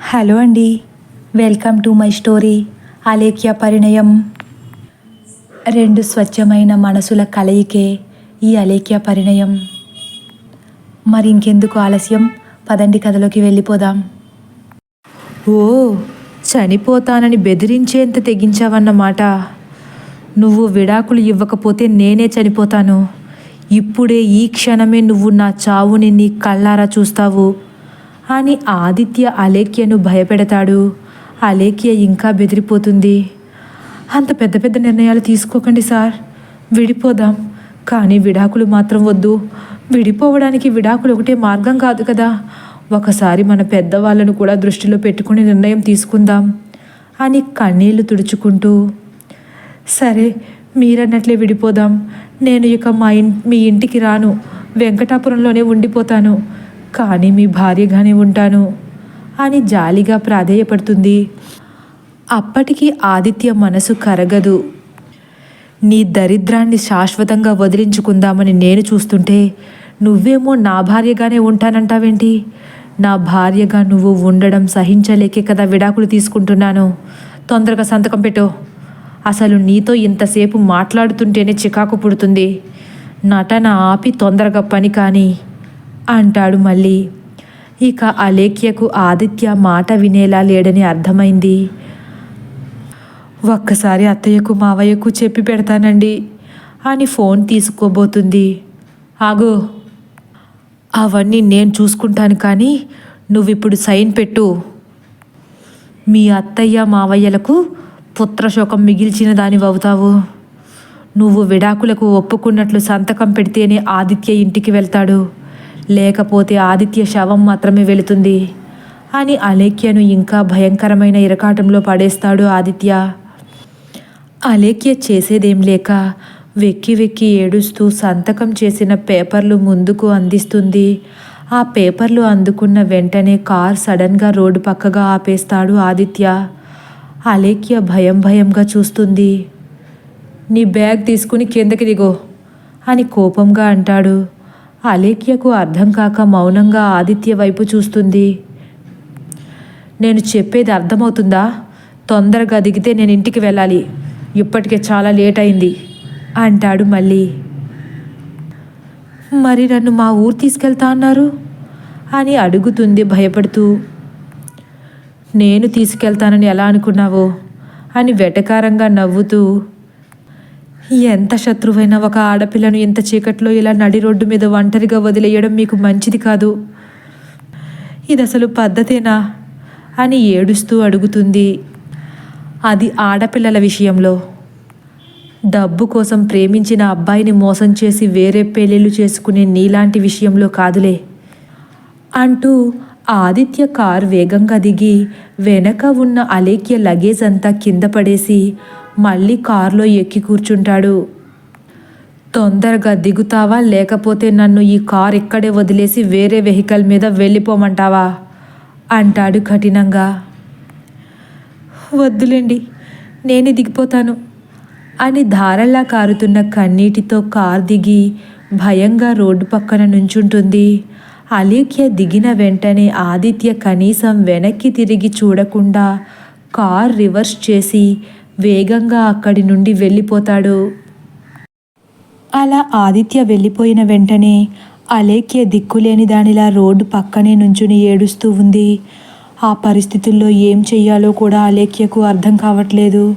Hello అండి. Welcome to my story Alekhya పరిణయం. రెండు స్వచ్ఛమైన మనసుల కలయికే ఈ అలేఖ్య పరిణయం. మరి ఇంకెందుకు ఆలస్యం? పదండి కథలోకి వెళ్ళిపోదాం. ఓ చనిపోతానని బెదిరించేంత తెగించావన్నమాట నువ్వు విడాకులు ఇవ్వకపోతే నేనే చనిపోతాను. ఇప్పుడే ఈ క్షణమే నువ్వు నా చావుని నీ కళ్ళారా చూస్తావు. అని ఆదిత్య అలేఖ్యను భయపెడతాడు. అలేఖ్య ఇంకా బెదిరిపోతుంది. అంత పెద్ద పెద్ద నిర్ణయాలు తీసుకోకండి సార్. విడిపోదాం. కానీ విడాకులు మాత్రం వద్దు. విడిపోవడానికి విడాకులు ఒకటే మార్గం కాదు కదా. ఒకసారి మన పెద్దవాళ్ళను కూడా దృష్టిలో పెట్టుకుని నిర్ణయం తీసుకుందాం అని కన్నీళ్ళు తుడుచుకుంటూ. సరే మీరన్నట్లే విడిపోదాం. నేను ఇక మా ఇన్ మీ ఇంటికి రాను. వెంకటాపురంలోనే ఉండిపోతాను. కానీ మీ భార్యగానే ఉంటాను. అని జాలిగా ప్రాధేయపడుతుంది. అప్పటికి ఆదిత్య మనసు కరగదు. నీ దరిద్రాన్ని శాశ్వతంగా వదిలించుకుందామని నేను చూస్తుంటే నువ్వేమో నా భార్యగానే ఉంటానంటావేంటి? నా భార్యగా నువ్వు ఉండడం సహించలేకే కదా విడాకులు తీసుకుంటున్నాను. తొందరగా సంతకం పెట్టు. అసలు నీతో ఇంతసేపు మాట్లాడుతుంటేనే చికాకు పుడుతుంది. నటన ఆపి తొందరగా పని కానీ అంటాడు మళ్ళీ. ఇక అలేఖ్యకు ఆదిత్య మాట వినేలా లేడని అర్థమైంది. ఒక్కసారి అత్తయ్యకు మావయ్యకు చెప్పి పెడతానండి అని ఫోన్ తీసుకోబోతుంది. ఆగు. అవన్నీ నేను చూసుకుంటాను కానీ నువ్విప్పుడు సైన్ పెట్టు. మీ అత్తయ్య మావయ్యలకు పుత్రశోకం మిగిల్చిన దానివి అవుతావు. నువ్వు విడాకులకు ఒప్పుకున్నట్లు సంతకం పెడితేనే ఆదిత్య ఇంటికి వెళ్తాడు. లేకపోతే ఆదిత్య శవం మాత్రమే వెళుతుంది. అని అలేఖ్యను ఇంకా భయంకరమైన ఇరకాటంలో పడేస్తాడు ఆదిత్య. అలేఖ్య చేసేదేం లేక వెక్కి వెక్కి ఏడుస్తూ సంతకం చేసిన పేపర్లు ముందుకు అందిస్తుంది. ఆ పేపర్లు అందుకున్న వెంటనే కార్ సడన్గా రోడ్డు పక్కగా ఆపేస్తాడు ఆదిత్య. అలేఖ్య భయం భయంగా చూస్తుంది. నీ బ్యాగ్ తీసుకుని కిందకి దిగో అని కోపంగా అంటాడు. అలేఖ్యకు అర్థం కాక మౌనంగా ఆదిత్య వైపు చూస్తుంది. నేను చెప్పేది అర్థమవుతుందా? తొందరగా దిగితే నేను ఇంటికి వెళ్ళాలి. ఇప్పటికే చాలా లేట్ అయింది అంటాడు మళ్ళీ. మరి నన్ను మా ఊరు తీసుకెళ్తా అన్నారు? అని అడుగుతుంది భయపడుతూ. నేను తీసుకెళ్తానని ఎలా అనుకున్నావో? అని వెటకారంగా నవ్వుతూ. ఎంత శత్రువైన ఒక ఆడపిల్లను ఇంత చీకట్లో ఇలా నడి రోడ్డు మీద ఒంటరిగా వదిలేయడం మీకు మంచిది కాదు. ఇది అసలు పద్ధతేనా? అని ఏడుస్తూ అడుగుతుంది. అది ఆడపిల్లల విషయంలో. డబ్బు కోసం ప్రేమించిన అబ్బాయిని మోసం చేసి వేరే పెళ్ళిళ్ళు చేసుకునే నీలాంటి విషయంలో కాదులే. అంటూ ఆదిత్య కార్ వేగంగా దిగి వెనక ఉన్న అలేఖ్య లగేజ్ అంతా కింద పడేసి మళ్ళీ కారులో ఎక్కి కూర్చుంటాడు. తొందరగా దిగుతావా? లేకపోతే నన్ను ఈ కార్ ఇక్కడే వదిలేసి వేరే వెహికల్ మీద వెళ్ళిపోమంటావా? అంటాడు కఠినంగా. వద్దులేండి నేనే దిగిపోతాను అని ధారల్లా కారుతున్న కన్నీటితో కార్ దిగి భయంగా రోడ్డు పక్కన నుంచుంటుంది. అలీఖ్య దిగిన వెంటనే ఆదిత్య కనీసం వెనక్కి తిరిగి చూడకుండా కార్ రివర్స్ చేసి వేగంగా అక్కడి నుండి వెళ్ళిపోతాడు. అలా ఆదిత్య వెళ్ళిపోయిన వెంటనే అలేఖ్య దిక్కులేని దానిలా రోడ్డు పక్కనే నుంచుని ఏడుస్తూ ఉంది. ఆ పరిస్థితుల్లో ఏం చెయ్యాలో కూడా అలేఖ్యకు అర్థం కావట్లేదు.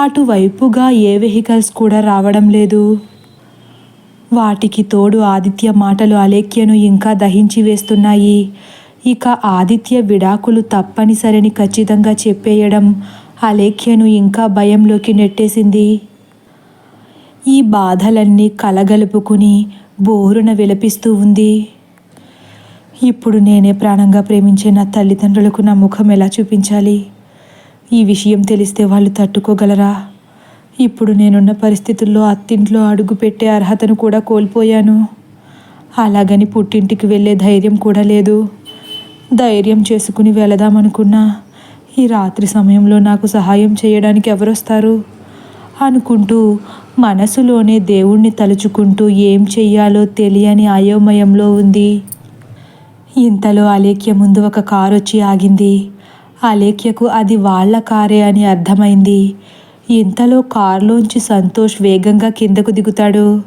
అటువైపుగా ఏ వెహికల్స్ కూడా రావడం లేదు. వాటికి తోడు ఆదిత్య మాటలు అలేఖ్యను ఇంకా దహించి వేస్తున్నాయి. ఇక ఆదిత్య విడాకులు తప్పనిసరిని ఖచ్చితంగా చెప్పేయడం అలేఖ్యను ఇంకా భయంలోకి నెట్టేసింది. ఈ బాధలన్నీ కలగలుపుకుని బోరున విలపిస్తూ ఉంది. ఇప్పుడు నేనే ప్రాణంగా ప్రేమించే నా తల్లిదండ్రులకు నా ముఖం ఎలా చూపించాలి? ఈ విషయం తెలిస్తే వాళ్ళు తట్టుకోగలరా? ఇప్పుడు నేనున్న పరిస్థితుల్లో అత్తింట్లో అడుగు పెట్టే అర్హతను కూడా కోల్పోయాను. అలాగని పుట్టింటికి వెళ్ళే ధైర్యం కూడా లేదు. ధైర్యం చేసుకుని వెళదామనుకున్నా ఈ రాత్రి సమయంలో నాకు సహాయం చేయడానికి ఎవరొస్తారు? అనుకుంటూ మనసులోనే దేవుణ్ణి తలుచుకుంటూ ఏం చెయ్యాలో తెలియని అయోమయంలో ఉంది. ఇంతలో అలేఖ్య ముందు ఒక కారు వచ్చి ఆగింది. అలేఖ్యకు అది వాళ్ళ కారే అని అర్థమైంది. ఇంతలో కారులోంచి సంతోష్ వేగంగా కిందకు దిగుతాడు.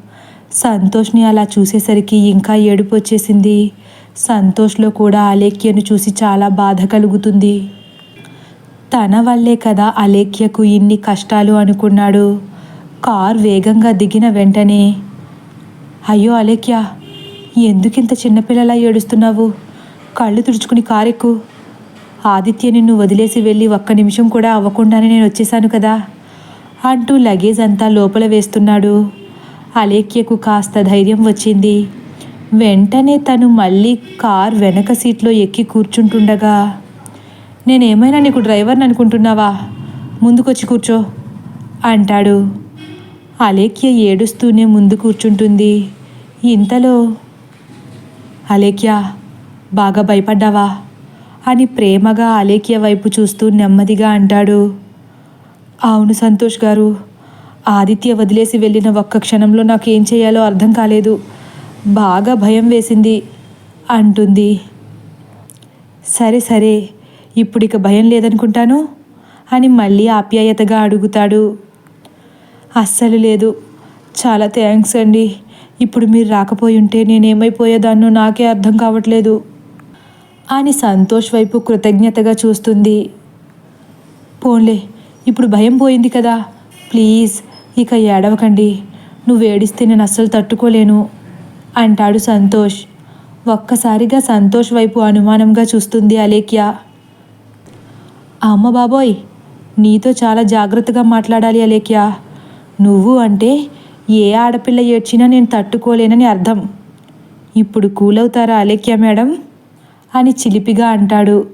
సంతోష్ని అలా చూసేసరికి ఇంకా ఏడుపు వచ్చేసింది. సంతోష్లో కూడా అలేఖ్యను చూసి చాలా బాధ కలుగుతుంది. తన వల్లే కదా అలేఖ్యకు ఇన్ని కష్టాలు అనుకున్నాడు. కార్ వేగంగా దిగిన వెంటనే అయ్యో అలేఖ్య ఎందుకింత చిన్నపిల్లలా ఏడుస్తున్నావు? కళ్ళు తుడుచుకుని కారెక్కు. ఆదిత్య నిన్ను వదిలేసి వెళ్ళి ఒక్క నిమిషం కూడా అవ్వకుండానే నేను వచ్చేసాను కదా. అంటూ లగేజ్ అంతా లోపల వేస్తున్నాడు. అలేఖ్యకు కాస్త ధైర్యం వచ్చింది. వెంటనే తను మళ్ళీ కార్ వెనక సీట్లో ఎక్కి కూర్చుంటుండగా నేనేమైనా నీకు డ్రైవర్ని అనుకుంటున్నావా? ముందుకొచ్చి కూర్చో అంటాడు. అలేఖ్య ఏడుస్తూనే ముందు కూర్చుంటుంది. ఇంతలో అలేఖ్య బాగా భయపడ్డావా? అని ప్రేమగా అలేఖ్య వైపు చూస్తూ నెమ్మదిగా అంటాడు. అవును సంతోష్ గారు. ఆదిత్య వదిలేసి వెళ్ళిన ఒక్క క్షణంలో నాకు ఏం చేయాలో అర్థం కాలేదు. బాగా భయం వేసింది. అంటుంది. సరే సరే. ఇప్పుడు ఇక భయం లేదనుకుంటాను? అని మళ్ళీ ఆప్యాయతగా అడుగుతాడు. అస్సలు లేదు. చాలా థ్యాంక్స్ అండి. ఇప్పుడు మీరు రాకపోయి ఉంటే నేనేమైపోయేదాన్నో నాకే అర్థం కావట్లేదు. అని సంతోష్ వైపు కృతజ్ఞతగా చూస్తుంది. పోన్లే. ఇప్పుడు భయం పోయింది కదా. ప్లీజ్ ఇక ఏడవకండి. నువ్వు ఏడిస్తే నేను అస్సలు తట్టుకోలేను అంటాడు సంతోష్. ఒక్కసారిగా సంతోష్ వైపు అనుమానంగా చూస్తుంది అలేఖ్య. అమ్మ బాబోయ్ నీతో చాలా జాగ్రత్తగా మాట్లాడాలి అలేఖ్య. నువ్వు అంటే ఏ ఆడపిల్ల ఏడ్చినా నేను తట్టుకోలేనని అర్థం. ఇప్పుడు కూలవుతారా అలేఖ్య మేడం? అని చిలిపిగా అంటాడు.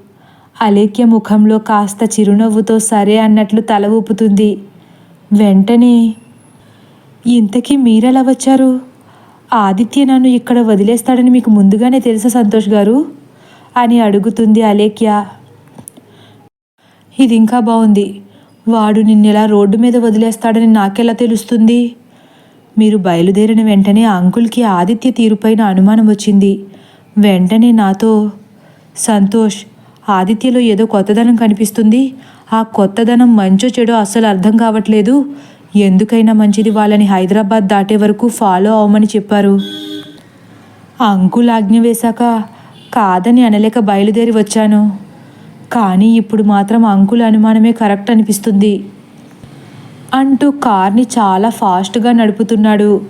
అలేఖ్య ముఖంలో కాస్త చిరునవ్వుతో సరే అన్నట్లు తల ఊపుతుంది. వెంటనే ఇంతకీ మీరెలా వచ్చారు? ఆదిత్య నన్ను ఇక్కడ వదిలేస్తాడని మీకు ముందుగానే తెలుసా సంతోష్ గారు? అని అడుగుతుంది అలేఖ్య. ఇది ఇంకా బాగుంది వాడు నిన్నెలా రోడ్డు మీద వదిలేస్తాడని నాకెలా తెలుస్తుంది? మీరు బయలుదేరిన వెంటనే అంకుల్కి ఆదిత్య తీరుపైన అనుమానం వచ్చింది. వెంటనే నాతో సంతోష్ ఆదిత్యలో ఏదో కొత్తదనం కనిపిస్తుంది. ఆ కొత్తదనం మంచో చెడో అస్సలు అర్థం కావట్లేదు. ఎందుకైనా మంచిది వాళ్ళని హైదరాబాద్ దాటే వరకు ఫాలో అవ్వమని చెప్పారు. అంకుల్ ఆజ్ఞ వేశాక కాదని అనలేక బయలుదేరి వచ్చాను. కానీ ఇప్పుడు మాత్రం అంకుల్ అనుమానమే కరెక్ట్ అనిపిస్తుంది. అంటూ కార్ని చాలా ఫాస్ట్గా నడుపుతున్నాడు.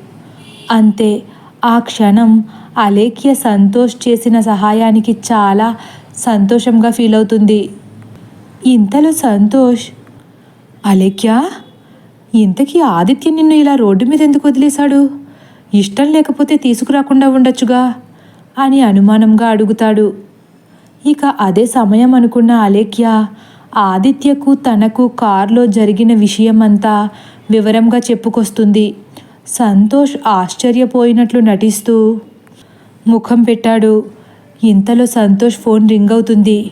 అంతే ఆ క్షణం అలేఖ్య సంతోష్ చేసిన సహాయానికి చాలా సంతోషంగా ఫీల్ అవుతుంది. ఇంతలో సంతోష్ అలేఖ్య ఇంతకీ ఆదిత్య నిన్ను ఇలా రోడ్డు మీద ఎందుకు వదిలేశాడు? ఇష్టం లేకపోతే తీసుకురాకుండా ఉండొచ్చుగా? అని అనుమానంగా అడుగుతాడు. ఇక అదే సమయం అనుకున్న అలేఖ్య ఆదిత్యకు తనకు కారులో జరిగిన విషయమంతా వివరంగా చెప్పుకొస్తుంది. సంతోష్ ఆశ్చర్యపోయినట్లు నటిస్తూ ముఖం పెట్టాడు. ఇంతలో సంతోష్ ఫోన్ రింగ్ అవుతుంది.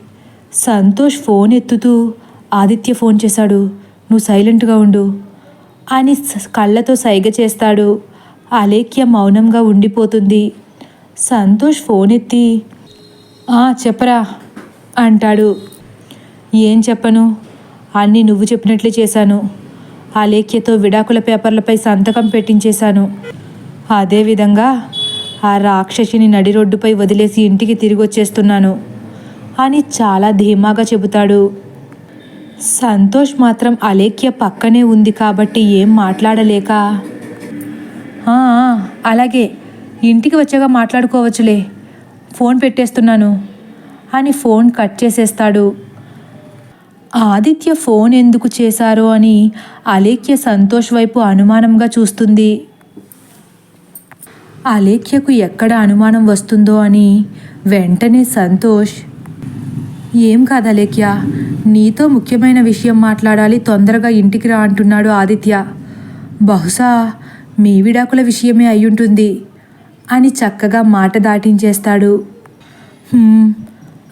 సంతోష్ ఫోన్ ఎత్తుతూ ఆదిత్య ఫోన్ చేశాడు. నువ్వు సైలెంట్గా ఉండు అని కళ్ళతో సైగ చేస్తాడు. అలేఖ్య మౌనంగా ఉండిపోతుంది. సంతోష్ ఫోన్ ఎత్తి చెప్పరా అంటాడు. ఏం చెప్పను? అన్నీ నువ్వు చెప్పినట్లే చేశాను. అలేఖ్యతో విడాకుల పేపర్లపై సంతకం పెట్టించేశాను. అదేవిధంగా ఆ రాక్షసిని నడి రోడ్డుపై వదిలేసి ఇంటికి తిరిగి వచ్చేస్తున్నాను అని చాలా ధీమాగా చెబుతాడు. సంతోష్ మాత్రం అలేఖ్య పక్కనే ఉంది కాబట్టి ఏం మాట్లాడలేక అలాగే ఇంటికి వచ్చాక మాట్లాడుకోవచ్చులే ఫోన్ పెట్టేస్తున్నాను అని ఫోన్ కట్ చేసేస్తాడు. ఆదిత్య ఫోన్ ఎందుకు చేశారో అని అలేఖ్య సంతోష్ వైపు అనుమానంగా చూస్తుంది. అలేఖ్యకు ఎక్కడ అనుమానం వస్తుందో అని వెంటనే సంతోష్ ఏం కాదు అలేఖ్య నీతో ముఖ్యమైన విషయం మాట్లాడాలి తొందరగా ఇంటికి రా అంటున్నాడు ఆదిత్య. బహుశా మీ విడాకుల విషయమే అయ్యుంటుంది అని చక్కగా మాట దాటించేస్తాడు.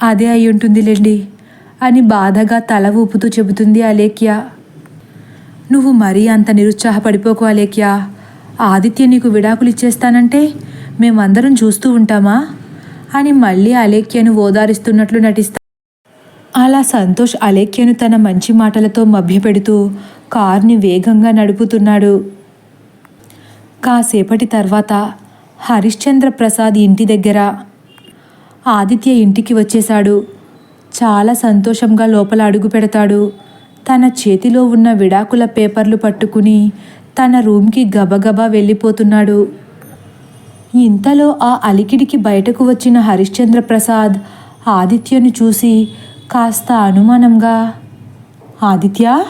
అదే అయ్యుంటుందిలేండి అని బాధగా తల ఊపుతూ చెబుతుంది అలేఖ్య నువ్వు మరీ అంత నిరుత్సాహపడిపోకు అలేఖ్య ఆదిత్య నీకు విడాకులు ఇచ్చేస్తానంటే మేమందరం చూస్తూ ఉంటామా? అని మళ్ళీ అలేఖ్యను ఓదారిస్తున్నట్లు నటిస్తా అలా సంతోష్ అలేఖ్యను తన మంచి మాటలతో మభ్యపెడుతూ కార్ని వేగంగా నడుపుతున్నాడు. కాసేపటి తర్వాత హరిశ్చంద్ర ప్రసాద్ ఇంటి దగ్గర. ఆదిత్య ఇంటికి వచ్చేశాడు. చాలా సంతోషంగా లోపల అడుగు పెడతాడు. తన చేతిలో ఉన్న విడాకుల పేపర్లు పట్టుకుని తన రూమ్కి గబగబా వెళ్ళిపోతున్నాడు. ఇంతలో ఆ అలికిడికి బయటకు వచ్చిన హరిశ్చంద్ర ప్రసాద్ ఆదిత్యను చూసి కాస్త అనుమానంగా ఆదిత్య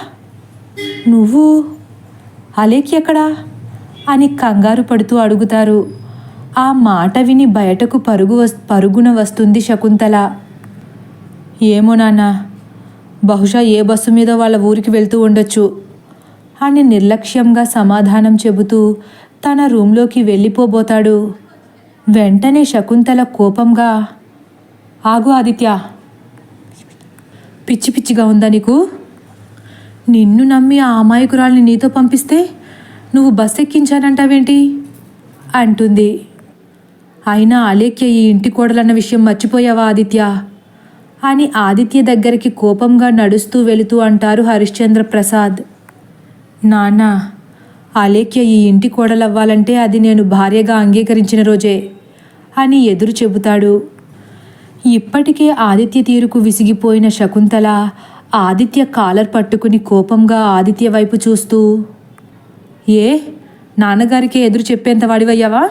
నువ్వు అలేకి ఎక్కడా? అని కంగారు పడుతూ అడుగుతారు. ఆ మాట విని బయటకు పరుగు వస్ పరుగున వస్తుంది శకుంతల. ఏమో నాన్న బహుశా ఏ బస్సు మీద వాళ్ళ ఊరికి వెళ్తూ ఉండొచ్చు. అని నిర్లక్ష్యంగా సమాధానం చెబుతూ తన రూంలోకి వెళ్ళిపోబోతాడు. వెంటనే శకుంతల కోపంగా ఆగు ఆదిత్య పిచ్చి పిచ్చిగా ఉందా నీకు? నిన్ను నమ్మి ఆ అమాయకురాల్ని నీతో పంపిస్తే నువ్వు బస్ ఎక్కించానంటావేంటి అంటుంది. అయినా అలేఖ్య ఈ ఇంటి కోడలన్న విషయం మర్చిపోయావా ఆదిత్య? అని ఆదిత్య దగ్గరికి కోపంగా నడుస్తూ వెళుతూ అంటారు హరిశ్చంద్ర ప్రసాద్ నానా అలేఖ్య ఈ ఇంటి కోడలవ్వాలంటే అది నేను భార్యగా అంగీకరించిన రోజే అని ఎదురు చెబుతాడు. ఇప్పటికే ఆదిత్య తీరుకు విసిగిపోయిన శకుంతల ఆదిత్య కాలర్ పట్టుకుని కోపంగా ఆదిత్య వైపు చూస్తూ ఏ నాన్నగారికే ఎదురు చెప్పేంత వాడివయ్యావా?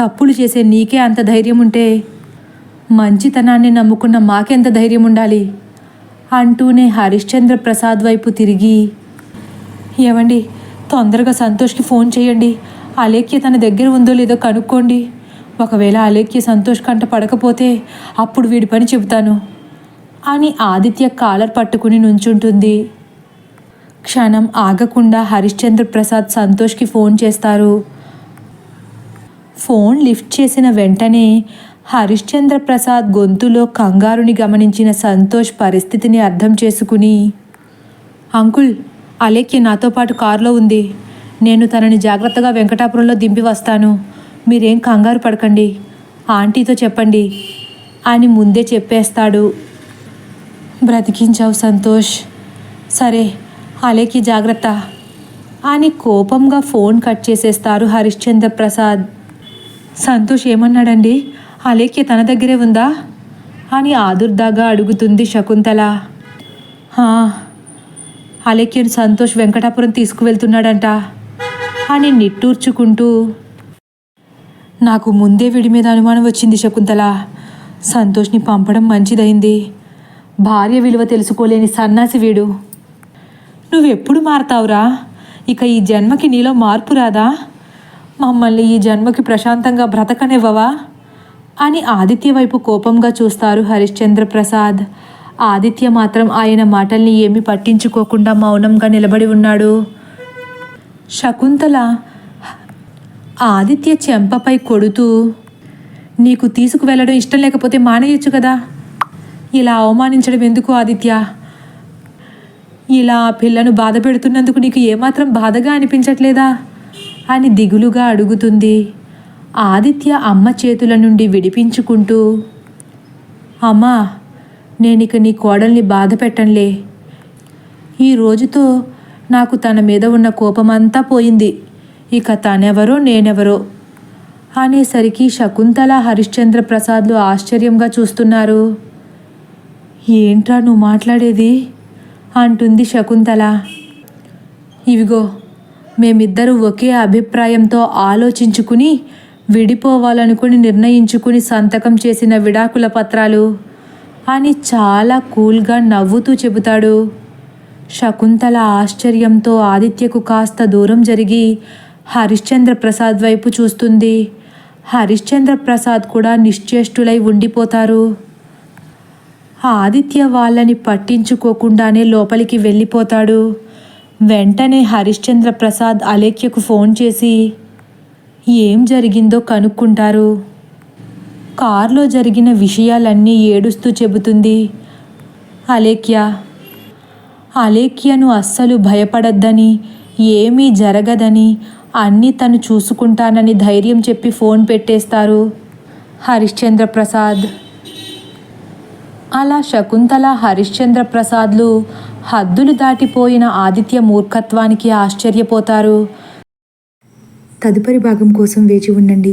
తప్పులు చేసే నీకే అంత ధైర్యం ఉంటే మంచితనాన్ని నమ్ముకున్న మాకెంత ధైర్యం ఉండాలి అంటూనే హరిశ్చంద్ర ప్రసాద్ వైపు తిరిగి ఏమండి తొందరగా సంతోష్కి ఫోన్ చేయండి. అలేఖ్య తన దగ్గర ఉందో లేదో కనుక్కోండి. ఒకవేళ అలేఖ్య సంతోష్ కంట పడకపోతే అప్పుడు వీడి పని చెబుతాను. అని ఆదిత్య కాలర్ పట్టుకుని నుంచుంటుంది. క్షణం ఆగకుండా హరిశ్చంద్ర ప్రసాద్ సంతోష్కి ఫోన్ చేస్తారు. ఫోన్ లిఫ్ట్ చేసిన వెంటనే హరిశ్చంద్ర ప్రసాద్ గొంతులో కంగారుని గమనించిన సంతోష్ పరిస్థితిని అర్థం చేసుకుని అంకుల్ అలేఖ్య నాతో పాటు కారులో ఉంది. నేను తనని జాగ్రత్తగా వెంకటాపురంలో దింపి వస్తాను. మీరేం కంగారు పడకండి. ఆంటీతో చెప్పండి. అని ముందే చెప్పేస్తాడు. బ్రతికించావు సంతోష్. సరే అలేకి జాగ్రత్త. అని కోపంగా ఫోన్ కట్ చేసేస్తారు హరిశ్చంద్ర ప్రసాద్. సంతోష్ ఏమన్నాడండి? అలేఖ్య తన దగ్గరే ఉందా? అని ఆదుర్దాగా అడుగుతుంది శకుంతల. "హా, అలేఖ్యను సంతోష్ వెంకటాపురం తీసుకువెళ్తున్నాడంట. అని నిట్టూర్చుకుంటూ నాకు ముందే వీడి మీద అనుమానం వచ్చింది శకుంతల. సంతోష్ని పంపడం మంచిదైంది భార్య విలువ తెలుసుకోలేని సన్నాసి వీడు. నువ్వెప్పుడు మారతావురా? ఇక ఈ జన్మకి నీలో మార్పు రాదా? మమ్మల్ని ఈ జన్మకి ప్రశాంతంగా బ్రతకనివ్వవా? అని ఆదిత్య వైపు కోపంగా చూస్తారు హరిశ్చంద్ర ప్రసాద్ ఆదిత్య మాత్రం ఆయన మాటల్ని ఏమీ పట్టించుకోకుండా మౌనంగా నిలబడి ఉన్నాడు. శకుంతల ఆదిత్య చెంపపై కొడుతూ నీకు తీసుకువెళ్ళడం ఇష్టం లేకపోతే మానేయచ్చు కదా? ఇలా అవమానించడం ఎందుకు ఆదిత్య? ఇలా ఆ పిల్లను బాధ పెడుతున్నందుకు నీకు ఏమాత్రం బాధగా అనిపించట్లేదా? అని దిగులుగా అడుగుతుంది. ఆదిత్య అమ్మ చేతుల నుండి విడిపించుకుంటూ అమ్మా నేనిక నీ కోడల్ని బాధ పెట్టంలే ఈ రోజుతో నాకు తన మీద ఉన్న కోపమంతా పోయింది. ఇక తనెవరో నేనెవరో? అనేసరికి శకుంతల హరిశ్చంద్ర ప్రసాద్లు ఆశ్చర్యంగా చూస్తున్నారు. ఏంట్రా నువ్వు మాట్లాడేది? అంటుంది శకుంతల. ఇవిగో మేమిద్దరూ ఒకే అభిప్రాయంతో ఆలోచించుకుని విడిపోవాలనుకుని నిర్ణయించుకుని సంతకం చేసిన విడాకుల పత్రాలు. అని చాలా కూల్గా నవ్వుతూ చెబుతాడు. శకుంతల ఆశ్చర్యంతో ఆదిత్యకు కాస్త దూరం జరిగి హరిశ్చంద్ర ప్రసాద్ వైపు చూస్తుంది. హరిశ్చంద్ర ప్రసాద్ కూడా నిశ్చేష్టులై ఉండిపోతారు. ఆదిత్య వాళ్ళని పట్టించుకోకుండానే లోపలికి వెళ్ళిపోతాడు. వెంటనే హరిశ్చంద్ర ప్రసాద్ అలేఖ్యకు ఫోన్ చేసి ఏం జరిగిందో కనుక్కుంటారు. కారులో జరిగిన విషయాలన్నీ ఏడుస్తూ చెబుతుంది. అలేఖ్య అలేఖ్యను అస్సలు భయపడద్దని ఏమీ జరగదని అన్నీ తను చూసుకుంటానని ధైర్యం చెప్పి ఫోన్ పెట్టేస్తారు. హరిశ్చంద్ర ప్రసాద్ అలా శకుంతల హరిశ్చంద్ర ప్రసాద్లు హద్దులు దాటిపోయిన ఆదిత్య మూర్ఖత్వానికి ఆశ్చర్యపోతారు. తదుపరి భాగం కోసం వేచి ఉండండి.